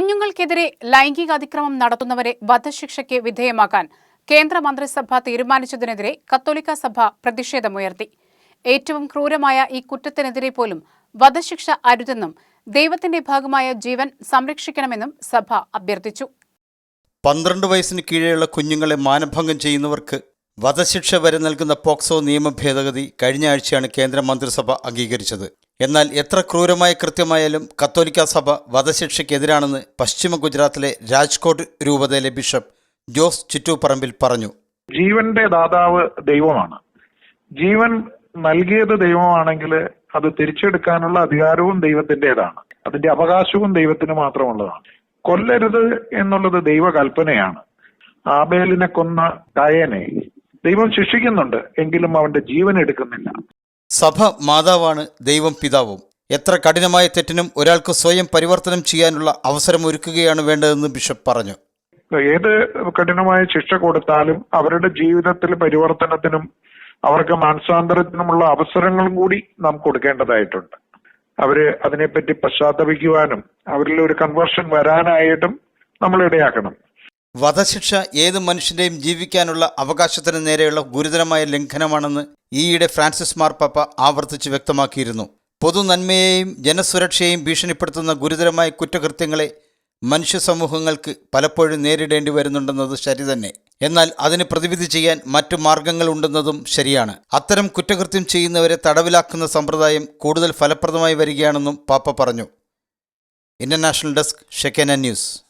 സ്ത്രീകൾക്കെതിരെ ലൈംഗിക അതിക്രമം നടത്തുന്നവരെ വധശിക്ഷയ്ക്ക് വിധേയമാക്കാൻ കേന്ദ്ര മന്ത്രിസഭ തീരുമാനിച്ചതിനെതിരെ കത്തോലിക്ക സഭ പ്രതിഷേധമുയർത്തി. ഏറ്റവും ക്രൂരമായ ഈ കുറ്റത്തിനെതിരെ പോലും വധശിക്ഷ അരുതെന്നും ദൈവത്തിന്റെ ഭാഗമായ ജീവൻ സംരക്ഷിക്കണമെന്നും സഭ അഭ്യർത്ഥിച്ചു. പന്ത്രണ്ട് വയസ്സിന് കീഴെയുള്ള കുഞ്ഞുങ്ങളെ മാനഭംഗം ചെയ്യുന്നവർക്ക് വധശിക്ഷ വരെ നൽകുന്ന പോക്സോ നിയമ ഭേദഗതി കഴിഞ്ഞ ആഴ്ചയാണ് കേന്ദ്ര മന്ത്രിസഭ അംഗീകരിച്ചത്. എന്നാൽ എത്ര ക്രൂരമായ കൃത്യമായാലും കത്തോലിക്ക സഭ വധശിക്ഷയ്ക്കെതിരാണെന്ന് പശ്ചിമ ഗുജറാത്തിലെ രാജ്കോട്ട് രൂപതയിലെ ബിഷപ്പ് ജോസ് ചുറ്റൂപ്പറമ്പിൽ പറഞ്ഞു. ജീവന്റെ ദാതാവ് ദൈവമാണ്. ജീവൻ നൽകിയത് ദൈവമാണെങ്കിൽ അത് തിരിച്ചെടുക്കാനുള്ള അധികാരവും ദൈവത്തിന്റെതാണ്. അതിന്റെ അവകാശവും ദൈവത്തിന് മാത്രമുള്ളതാണ്. കൊല്ലരുത് എന്നുള്ളത് ദൈവകൽപ്പനയാണ്. ആബേലിനെ കൊന്ന കായനെ ദൈവം ശിക്ഷിക്കുന്നുണ്ട് എങ്കിലും അവന്റെ ജീവൻ എടുക്കുന്നില്ല. സഭ മാതാവാണ് ദൈവം പിതാവും. എത്ര കഠിനമായ തെറ്റിനും ഒരാൾക്ക് സ്വയം പരിവർത്തനം ചെയ്യാനുള്ള അവസരം ഒരുക്കുകയാണ് വേണ്ടതെന്ന് ബിഷപ്പ് പറഞ്ഞു. ഏത് കഠിനമായ ശിക്ഷ കൊടുത്താലും അവരുടെ ജീവിതത്തിൽ പരിവർത്തനത്തിനും അവർക്ക് മാനസാന്തരത്തിനുമുള്ള അവസരങ്ങളും കൂടി നാം കൊടുക്കേണ്ടതായിട്ടുണ്ട്. അവർ അതിനെപ്പറ്റി പശ്ചാത്തപിക്കുവാനും അവരിൽ ഒരു കൺവേർഷൻ വരാനായിട്ടും നമ്മൾ ഇടയാക്കണം. വധശിക്ഷ ഏത് മനുഷ്യന്റെയും ജീവിക്കാനുള്ള അവകാശത്തിന് നേരെയുള്ള ഗുരുതരമായ ലംഘനമാണെന്ന് ഈയിടെ ഫ്രാൻസിസ് മാർപ്പാപ്പ ആവർത്തിച്ച് വ്യക്തമാക്കിയിരുന്നു. പൊതു നന്മയെയും ജനസുരക്ഷയെയും ഭീഷണിപ്പെടുത്തുന്ന ഗുരുതരമായ കുറ്റകൃത്യങ്ങളെ മനുഷ്യ സമൂഹങ്ങൾക്ക് പലപ്പോഴും നേരിടേണ്ടി വരുന്നുണ്ടെന്നത് ശരി തന്നെ. എന്നാൽ അതിന് പ്രതിവിധി ചെയ്യാൻ മറ്റു മാർഗങ്ങളുണ്ടെന്നതും ശരിയാണ്. അത്തരം കുറ്റകൃത്യം ചെയ്യുന്നവരെ തടവിലാക്കുന്ന സമ്പ്രദായം കൂടുതൽ ഫലപ്രദമായി വരികയാണെന്നും പാപ്പ പറഞ്ഞു. International desk Shekinah news.